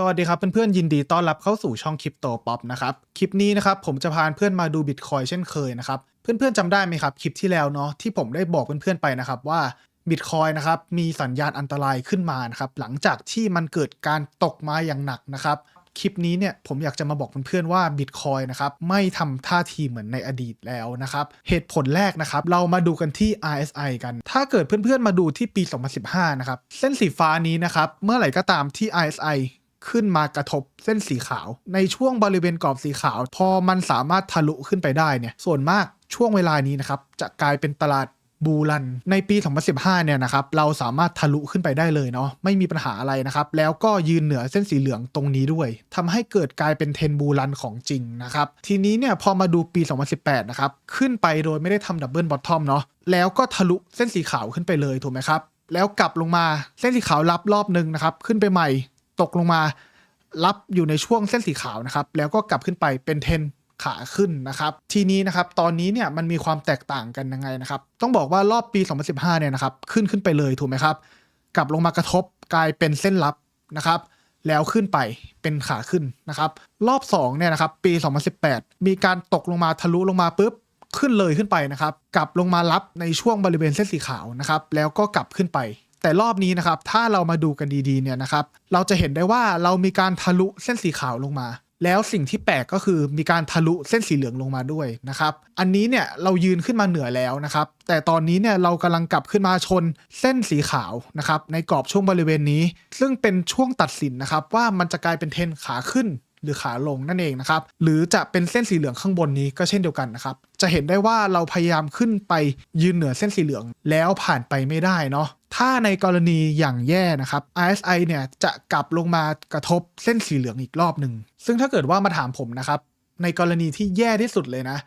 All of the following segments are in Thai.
สวัสดีครับเพื่อนๆยินดีต้อนรับเข้าสู่ช่องคริปโตป๊อปนะครับ คลิปนี้นะครับผมจะพาเพื่อนมาดูบิตคอยเช่นเคยนะครับ เพื่อนๆจำได้ไหมครับ คลิปที่แล้วเนาะที่ผมได้บอกเพื่อนๆไปนะครับว่าบิตคอยนะครับมีสัญญาณอันตรายขึ้นมานะครับหลังจากที่มันเกิดการตกมาอย่างหนักนะครับคลิปนี้เนี่ยผมอยากจะมาบอกเพื่อนๆว่าบิตคอยนะครับไม่ทำท่าทีเหมือนในอดีตแล้วนะครับ เหตุผลแรกนะครับ เรามาดูกันที่ RSI กัน ถ้าเกิดเพื่อนๆมาดูที่ปี 2015 นะครับ เส้นสีฟ้านี้นะครับ เมื่อไหร่ก็ตามที่ RSI ขึ้นมากระทบเส้นสีขาว ในช่วงบริเวณกรอบสีขาว พอมันสามารถทะลุขึ้นไปได้เนี่ยส่วนมากช่วงเวลานี้นะครับจะกลายเป็นตลาดบูรัน ในปี 2015 เนี่ยนะครับเราสามารถทะลุขึ้นไปได้เลยเนาะไม่มีปัญหาอะไรนะครับ แล้วก็ยืนเหนือเส้นสีเหลืองตรงนี้ด้วยทำให้เกิดกลายเป็นเทนบูรันของจริงนะครับ ทีนี้เนี่ยพอมาดูปี 2018 นะครับ ขึ้นไปโดยไม่ได้ทำดับเบิลบอททอมเนาะแล้วก็ทะลุเส้นสีขาวขึ้นไปเลยถูกไหมครับแล้วกลับลงมาเส้นสีขาวรับรอบหนึ่งนะครับขึ้นไปใหม่ ตกลงมารับอยู่ในช่วงเส้นสีขาวนะครับ แล้วก็กลับขึ้นไปเป็นเทนขาขึ้นนะครับ ทีนี้นะครับ ตอนนี้เนี่ยมันมีความแตกต่างกันยังไงนะครับ ต้องบอกว่ารอบปี 2015 เนี่ยนะครับ ขึ้นขึ้นไปเลยถูกไหมครับ กลับลงมากระทบกลายเป็นเส้นรับนะครับ แล้วขึ้นไปเป็นขาขึ้นนะครับ รอบ2เนี่ยนะครับ ปี 2018 มีการตกลงมาทะลุลงมาปุ๊บขึ้นเลยขึ้นไปนะครับ กลับลงมารับในช่วงบริเวณเส้นสีขาวนะครับ แล้วก็กลับขึ้นไป แต่รอบนี้นะครับถ้าเรามาดูกันดีๆเนี่ยนะครับเราจะเห็นได้ว่าเรามีการทะลุเส้นสีขาวลงมา แล้วสิ่งที่แปลกก็คือมีการทะลุเส้นสีเหลืองลงมาด้วยนะครับอันนี้เนี่ยเรายืนขึ้นมาเหนือแล้วนะครับแต่ตอนนี้เนี่ยเรากำลังกลับขึ้นมาชนเส้นสีขาวนะครับในกรอบช่วงบริเวณนี้ ซึ่งเป็นช่วงตัดสินนะครับว่ามันจะกลายเป็นเทนขาขึ้นหรือขาลงนั่นเองนะครับ หรือจะเป็นเส้นสีเหลืองข้างบนนี้ก็เช่นเดียวกันนะครับ จะเห็นได้ว่าเราพยายามขึ้นไปยืนเหนือเส้นสีเหลืองแล้วผ่านไปไม่ได้เนาะถ้าในกรณีอย่างแย่นะครับ RSI เนี่ยจะกลับลงมากระทบเส้นสีเหลืองอีกรอบหนึ่ง ซึ่งถ้าเกิดว่ามาถามผมนะครับ ในกรณีที่แย่ที่สุดเลยนะ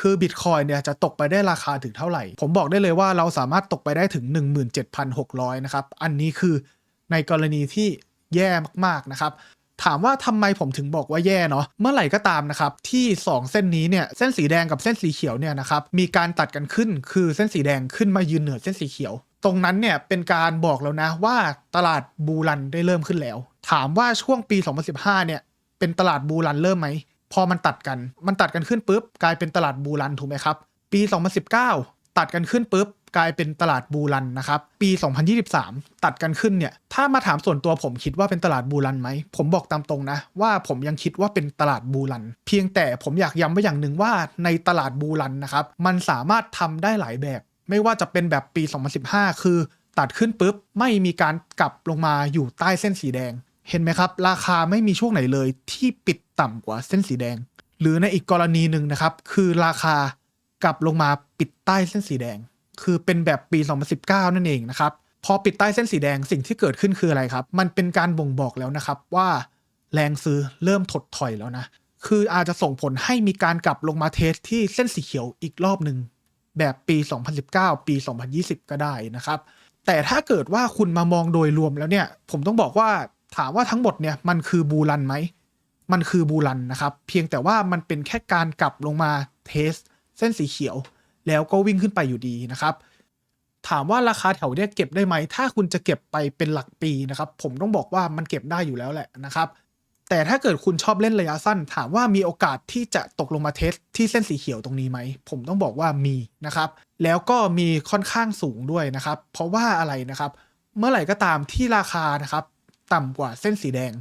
คือบิตคอยเนี่ยจะตกไปได้ราคาถึงเท่าไหร่ ผมบอกได้เลยว่าเราสามารถตกไปได้ถึง 17,600 นะครับ อันนี้คือในกรณีที่แย่มากๆนะครับ ถามว่าทำไมผมถึงบอกว่าแย่เนาะเมื่อไหร่ก็ตามนะครับที่ 2 เส้นนี้เนี่ยเส้นสีแดงกับเส้นสีเขียวเนี่ยนะครับมีการตัดกันขึ้นคือเส้นสีแดงขึ้นมายืนเหนือเส้นสีเขียว ตรงนั้นเนี่ยเป็นการบอกแล้วนะว่าตลาดบูรันได้เริ่มขึ้นแล้ว ถามว่าช่วงปี 2015 เนี่ยเป็นตลาดบูรันเริ่มไหมพอมันตัดกันมันตัดกันขึ้นปุ๊บกลายเป็นตลาดบูรันถูกไหมครับปี 2019 ตัดกันขึ้นปุ๊บ กลายเป็นตลาดบูรันนะครับ ปี 2023 ตัดกันขึ้นเนี่ย ถ้ามาถามส่วนตัวผมคิดว่าเป็นตลาดบูรันไหม ผมบอกตามตรงนะ ว่าผมยังคิดว่าเป็นตลาดบูรัน เพียงแต่ผมอยากย้ำไว้อย่างหนึ่งว่าในตลาดบูรันนะครับ มันสามารถทำได้หลายแบบ ไม่ว่าจะเป็นแบบปี 2015 คือ ตัดขึ้นปุ๊บไม่มีการกลับลงมาอยู่ใต้เส้นสีแดง เห็นไหมครับ ราคาไม่มีช่วงไหนเลยที่ปิดต่ำกว่าเส้นสีแดง หรือในอีกกรณีหนึ่งนะครับ คือราคากลับลงมาปิดใต้เส้นสีแดง คือเป็นแบบปี 2019 นั่นเองนะครับ พอปิดใต้เส้นสีแดงสิ่งที่เกิดขึ้นคืออะไรครับ มันเป็นการบ่งบอกแล้วนะครับว่าแรงซื้อเริ่มถดถอยแล้วนะ คืออาจจะส่งผลให้มีการกลับลงมาเทสที่เส้นสีเขียวอีกรอบหนึ่งแบบปี 2019 ปี 2020 ก็ได้นะครับ แต่ถ้าเกิดว่าคุณมามองโดยรวมแล้วเนี่ย ผมต้องบอกว่าถามว่าทั้งหมดเนี่ยมันคือบูรันไหม มันคือบูรันนะครับ เพียงแต่ว่ามันเป็นแค่การกลับลงมาเทสเส้นสีเขียว แล้วก็วิ่งขึ้นไปอยู่ดีนะครับ ถามว่าราคาแถวเนี้ยเก็บได้ไหม ถ้าคุณจะเก็บไปเป็นหลักปีนะครับ ผมต้องบอกว่ามันเก็บได้อยู่แล้วแหละนะครับ แต่ถ้าเกิดคุณชอบเล่นระยะสั้น ถามว่ามีโอกาสที่จะตกลงมาเทสที่เส้นสีเขียวตรงนี้ไหม ผมต้องบอกว่ามีนะครับ แล้วก็มีค่อนข้างสูงด้วยนะครับ เพราะว่าอะไรนะครับ เมื่อไหร่ก็ตามที่ราคานะครับ ต่ำกว่าเส้นสีแดง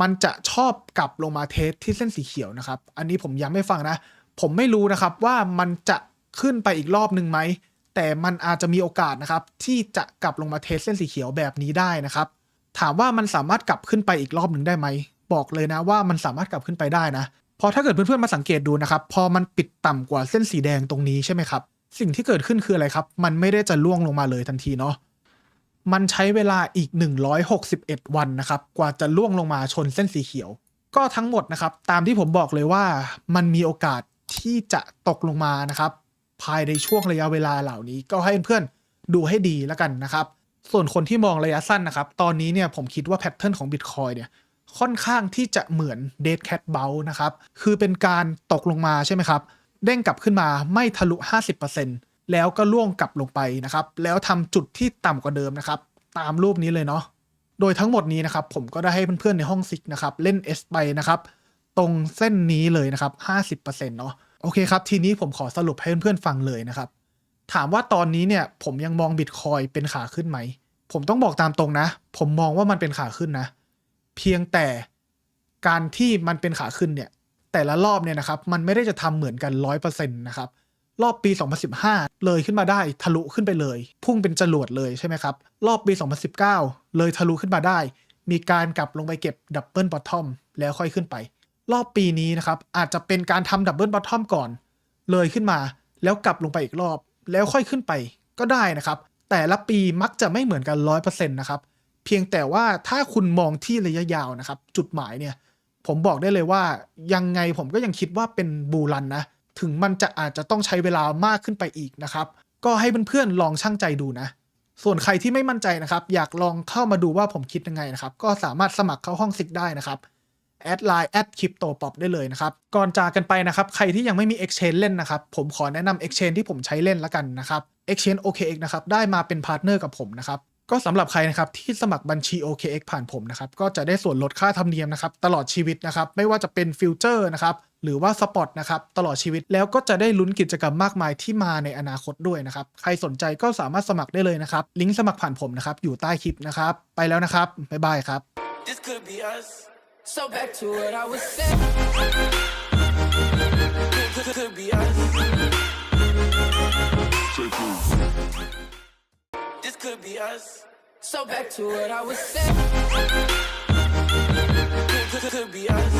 มันจะชอบกลับลงมาเทสที่เส้นสีเขียวนะครับ อันนี้ผมย้ำให้ฟังนะ ผมไม่รู้นะครับว่ามันจะ ขึ้นไปอีกรอบหนึ่งไหม แต่มันอาจจะมีโอกาสนะครับ ที่จะกลับลงมาเทสเส้นสีเขียวแบบนี้ได้นะครับ ถามว่ามันสามารถกลับขึ้นไปอีกรอบหนึ่งได้ไหม บอกเลยนะว่ามันสามารถกลับขึ้นไปได้นะพอถ้าเกิดเพื่อนๆมาสังเกตดูนะครับ พอมันปิดต่ำกว่าเส้นสีแดงตรงนี้ใช่ไหมครับ สิ่งที่เกิดขึ้นคืออะไรครับ มันไม่ได้จะล่วงลงมาเลยทันทีเนาะมันใช้เวลาอีก 161 วันนะครับ กว่าจะล่วงลงมาชนเส้นสีเขียว ก็ทั้งหมดนะครับ ตามที่ผมบอกเลยว่ามันมีโอกาสที่จะตกลงมานะครับ ภายในช่วงระยะเวลาเหล่านี้ ก็ให้เพื่อนๆดูให้ดีแล้วกันนะครับ ส่วนคนที่มองระยะสั้นนะครับ ตอนนี้เนี่ยผมคิดว่าแพทเทิร์นของ Bitcoin เนี่ยค่อนข้างที่จะเหมือน Dead Cat Bounce นะครับ คือเป็นการตกลงมาใช่ไหมครับ เด้งกลับขึ้นมาไม่ทะลุ 50%แล้วก็ล่วงกลับลงไปนะครับ แล้วทำจุดที่ต่ำกว่าเดิมนะครับ ตามรูปนี้เลยเนาะ โดยทั้งหมดนี้นะครับ ผมก็ได้ให้เพื่อนๆในห้องซิกนะครับ เล่น S ไปนะครับ ตรงเส้นนี้เลยนะครับ 50%เนาะ โอเคครับ ทีนี้ผมขอสรุปให้เพื่อนๆฟังเลยนะครับ ถามว่าตอนนี้เนี่ย ผมยังมองบิตคอยเป็นขาขึ้นไหม ผมต้องบอกตามตรงนะ ผมมองว่ามันเป็นขาขึ้นนะ เพียงแต่การที่มันเป็นขาขึ้นเนี่ย แต่ละรอบเนี่ยนะครับ มันไม่ได้จะทำเหมือนกัน 100%นะครับ รอบปี 2015 เลยขึ้นมาได้ทะลุขึ้นไปเลย พุ่งเป็นจรวดเลยใช่ไหมครับ รอบปี 2019 เลยทะลุขึ้นมาได้ มีการกลับลงไปเก็บดับเบิลบอททอมแล้วค่อยขึ้นไป รอบปีนี้นะครับ อาจจะเป็นการทำดับเบิลบอททอมก่อน เลยขึ้นมา แล้วกลับลงไปอีกรอบ แล้วค่อยขึ้นไปก็ได้นะครับ แต่ละปีมักจะไม่เหมือนกัน 100%นะครับ เพียงแต่ว่าถ้าคุณมองที่ระยะยาวนะครับ จุดหมายเนี่ย ผมบอกได้เลยว่ายังไงผมก็ยังคิดว่าเป็นบูรันนะ ถึงมันจะอาจจะต้องใช้เวลามากขึ้นไปอีกนะครับ ก็ให้เพื่อนๆลองช่างใจดูนะส่วนใครที่ไม่มั่นใจนะครับ อยากลองเข้ามาดูว่าผมคิดยังไงนะครับ ก็สามารถสมัครเข้าห้องซิกได้นะครับ แอดไลน์แอดคริปโตป๊อปได้เลยนะครับ ก่อนจากกันไปนะครับ ใครที่ยังไม่มี Exchange เล่นนะครับ ผมขอแนะนำ Exchange ที่ผมใช้เล่นละกันนะครับ Exchange OKX นะครับ ได้มาเป็นพาร์ทเนอร์กับผมนะครับ ก็สำหรับใครนะครับที่สมัครบัญชี OKX ผ่านผมนะครับ ก็จะได้ส่วนลดค่าธรรมเนียมนะครับ ตลอดชีวิตนะครับ ไม่ว่าจะเป็นฟิวเจอร์นะครับหรือว่าสปอตนะครับตลอดชีวิตแล้วก็จะได้ลุ้นกิจกรรมมากมายที่มาในอนาคตด้วยนะครับใครสนใจก็สามารถสมัครได้เลยนะครับลิงก์สมัครผ่านผมนะครับอยู่ใต้คลิปนะครับไปแล้วนะครับบ๊ายบายครับ This could be us. So back to what I was saying. Could, be us. This could be us. So back to what I was saying. Could, could be us.